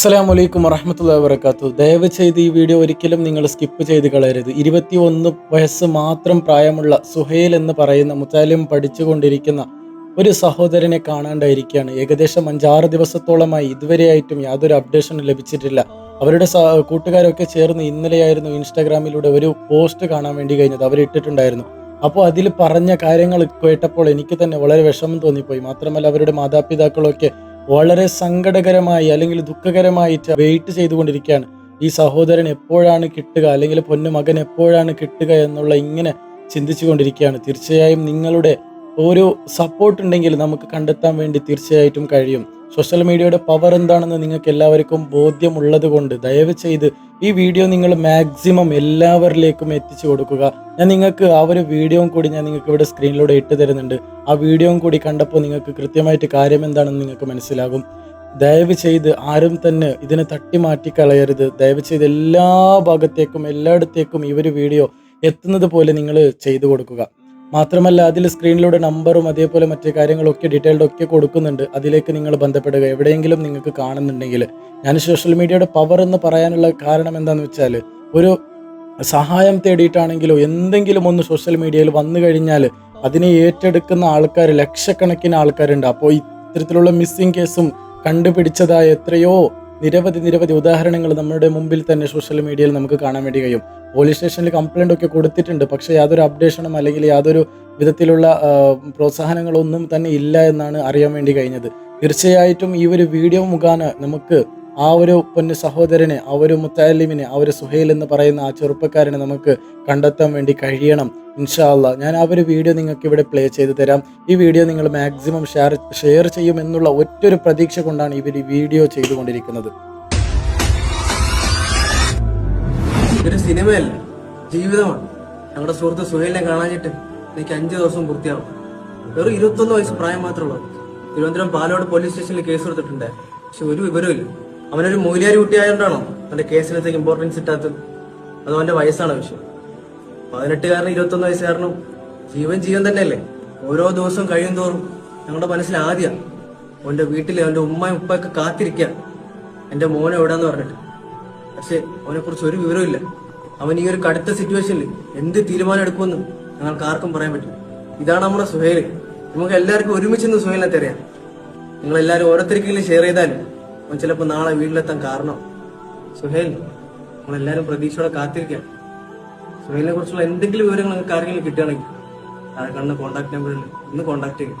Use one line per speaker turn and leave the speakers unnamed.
അസ്സലാം വലൈക്കും വറഹമത്തുള്ള വാബർക്കാത്തു ദയവ് ചെയ്ത് ഈ വീഡിയോ ഒരിക്കലും നിങ്ങൾ സ്കിപ്പ് ചെയ്ത് കളയരുത്. ഇരുപത്തി ഒന്ന് വയസ്സ് മാത്രം പ്രായമുള്ള സുഹേൽ എന്ന് പറയുന്ന മുത്താലിം പഠിച്ചുകൊണ്ടിരിക്കുന്ന ഒരു സഹോദരനെ കാണാണ്ടായിരിക്കുകയാണ്. ഏകദേശം അഞ്ചാറ് ദിവസത്തോളമായി ഇതുവരെയായിട്ടും യാതൊരു അപ്ഡേഷനും ലഭിച്ചിട്ടില്ല. അവരുടെ കൂട്ടുകാരൊക്കെ ചേർന്ന് ഇന്നലെയായിരുന്നു ഇൻസ്റ്റാഗ്രാമിലൂടെ ഒരു പോസ്റ്റ് കാണാൻ വേണ്ടി കഴിഞ്ഞത്. അവരിട്ടിട്ടുണ്ടായിരുന്നു അപ്പോൾ അതിൽ പറഞ്ഞ കാര്യങ്ങൾ കേട്ടപ്പോൾ എനിക്ക് തന്നെ വളരെ വിഷമം തോന്നിപ്പോയി. മാത്രമല്ല അവരുടെ മാതാപിതാക്കളൊക്കെ വളരെ സങ്കടകരമായി അല്ലെങ്കിൽ ദുഃഖകരമായിട്ട് വെയിറ്റ് ചെയ്തുകൊണ്ടിരിക്കുകയാണ്. ഈ സഹോദരൻ എപ്പോഴാണ് കിട്ടുക? അല്ലെങ്കിൽ പൊന്നു മകൻ എപ്പോഴാണ് കിട്ടുക എന്നുള്ള ഇങ്ങനെ ചിന്തിച്ചു കൊണ്ടിരിക്കുകയാണ് തീർച്ചയായും നിങ്ങളുടെ ഓരോ സപ്പോർട്ട് ഉണ്ടെങ്കിൽ നമുക്ക് കണ്ടെത്താൻ വേണ്ടി തീർച്ചയായിട്ടും കഴിയും. സോഷ്യൽ മീഡിയയുടെ പവർ എന്താണെന്ന് നിങ്ങൾക്ക് എല്ലാവർക്കും ബോധ്യമുള്ളത് കൊണ്ട് ദയവ് ചെയ്ത് ഈ വീഡിയോ നിങ്ങൾ മാക്സിമം എല്ലാവരിലേക്കും എത്തിച്ചു കൊടുക്കുക. ഞാൻ നിങ്ങൾക്ക് ആ ഒരു വീഡിയോയും കൂടി ഞാൻ നിങ്ങൾക്ക് ഇവിടെ സ്ക്രീനിലൂടെ ഇട്ട് തരുന്നുണ്ട്. ആ വീഡിയോ കൂടി കണ്ടപ്പോൾ നിങ്ങൾക്ക് കൃത്യമായിട്ട് കാര്യം എന്താണെന്ന് നിങ്ങൾക്ക് മനസ്സിലാകും. ദയവ് ചെയ്ത് ആരും തന്നെ ഇതിനെ തട്ടി മാറ്റി കളയരുത്. ദയവ് ചെയ്ത് എല്ലാ ഭാഗത്തേക്കും എല്ലായിടത്തേക്കും ഈ ഒരു വീഡിയോ എത്തുന്നത് പോലെ നിങ്ങൾ ചെയ്തു കൊടുക്കുക. മാത്രമല്ല അതിൽ സ്ക്രീനിലൂടെ നമ്പറും അതേപോലെ മറ്റു കാര്യങ്ങളൊക്കെ ഡീറ്റെയിൽഡ് ഒക്കെ കൊടുക്കുന്നുണ്ട്. അതിലേക്ക് നിങ്ങൾ ബന്ധപ്പെടുക. എവിടെയെങ്കിലും നിങ്ങൾക്ക് കാണുന്നുണ്ടെങ്കിൽ. ഞാൻ സോഷ്യൽ മീഡിയയുടെ പവർ എന്ന് പറയാനുള്ള കാരണം എന്താണെന്ന് വെച്ചാൽ ഒരു സഹായം തേടിയിട്ടാണെങ്കിലോ എന്തെങ്കിലും ഒന്ന് സോഷ്യൽ മീഡിയയിൽ വന്നു കഴിഞ്ഞാൽ അതിനെ ഏറ്റെടുക്കുന്ന ആൾക്കാർ ലക്ഷക്കണക്കിന് ആൾക്കാരുണ്ട്. അപ്പോൾ ഇത്തരത്തിലുള്ള മിസ്സിംഗ് കേസും കണ്ടുപിടിച്ചതായ എത്രയോ നിരവധി നിരവധി ഉദാഹരണങ്ങൾ നമ്മുടെ മുമ്പിൽ തന്നെ സോഷ്യൽ മീഡിയയിൽ നമുക്ക് കാണാൻ വേണ്ടി കഴിയും. പോലീസ് സ്റ്റേഷനിൽ കംപ്ലൈന്റ് ഒക്കെ കൊടുത്തിട്ടുണ്ട്. പക്ഷേ യാതൊരു അപ്ഡേഷനും അല്ലെങ്കിൽ യാതൊരു വിധത്തിലുള്ള പ്രോത്സാഹനങ്ങളൊന്നും തന്നെ ഇല്ല എന്നാണ് അറിയാൻ വേണ്ടി കഴിഞ്ഞത്. തീർച്ചയായിട്ടും ഈ ഒരു വീഡിയോ മുഖാന നമുക്ക് ആ ഒരു പൊന്നു സഹോദരനെ ആ ഒരു മുത്താലിമിനെ ആ ഒരു സുഹേൽ എന്ന് പറയുന്ന ആ ചെറുപ്പക്കാരനെ നമുക്ക് കണ്ടെത്താൻ വേണ്ടി കഴിയണം. ഇൻഷാ അല്ലാ. ഞാൻ ആ ഒരു വീഡിയോ നിങ്ങൾക്ക് ഇവിടെ പ്ലേ ചെയ്ത് തരാം. ഈ വീഡിയോ നിങ്ങൾ മാക്സിമം ഷെയർ ഷെയർ ചെയ്യുമെന്നുള്ള ഒറ്റൊരു പ്രതീക്ഷ കൊണ്ടാണ് ഇവർ ഈ വീഡിയോ ചെയ്തുകൊണ്ടിരിക്കുന്നത്.
ഇതൊരു സിനിമയല്ല? ജീവിതമാണ്. ഞങ്ങളുടെ സുഹൃത്ത് സുഹേലിനെ കാണാഞ്ഞിട്ട് എനിക്ക് അഞ്ചു ദിവസം പൂർത്തിയാവും. വെറും ഇരുപത്തൊന്ന് വയസ്സ് പ്രായം മാത്രമേ ഉള്ളൂ. തിരുവനന്തപുരം പാലോട് പോലീസ് സ്റ്റേഷനിൽ കേസ് കൊടുത്തിട്ടുണ്ട്. പക്ഷെ ഒരു വിവരമില്ല അവനൊരു മൂലിയാരി കുട്ടിയായതുകൊണ്ടാണോ അവന്റെ കേസിനകത്തേക്ക് ഇമ്പോർട്ടൻസ് ഇട്ടാത്തത്. അതോ അവന്റെ വയസ്സാണ് വിഷയം? പതിനെട്ടുകാരനും ഇരുപത്തൊന്ന് വയസ്സുകാരനും ജീവൻ ജീവൻ തന്നെയല്ലേ? ഓരോ ദിവസവും കഴിയും തോറും ഞങ്ങളുടെ മനസ്സിൽ ആദ്യം അവന്റെ വീട്ടിൽ അവന്റെ ഉമ്മയും ഉപ്പയൊക്കെ കാത്തിരിക്കുക. എന്റെ മോനെ എവിടാന്ന് പറഞ്ഞിട്ട്. പക്ഷെ അവനെ കുറിച്ച് ഒരു വിവരമില്ല അവൻ ഈ ഒരു കടുത്ത സിറ്റുവേഷനിൽ എന്ത് തീരുമാനം എടുക്കുമെന്ന് ഞങ്ങൾക്ക് ആർക്കും പറയാൻ പറ്റും ഇതാണ് നമ്മുടെ സുഹേൽ. നമുക്ക് എല്ലാവർക്കും ഒരുമിച്ച് ഇന്ന് സുഹേലിനെ തരാം നിങ്ങൾ എല്ലാവരും ഓരോരുത്തർക്കെങ്കിലും ഷെയർ ചെയ്താലും അവൻ ചിലപ്പോൾ നാളെ വീട്ടിലെത്താൻ കാരണം സുഹേൽ. നമ്മളെല്ലാവരും പ്രതീക്ഷയോടെ കാത്തിരിക്കാം സുഹേലിനെ കുറിച്ചുള്ള എന്തെങ്കിലും വിവരങ്ങൾ നിങ്ങൾക്ക് ആരെങ്കിലും കിട്ടുകയാണെങ്കിൽ താഴെ കാണുന്ന കോൺടാക്ട് നമ്പറിൽ ഒന്ന് കോൺടാക്ട് ചെയ്യും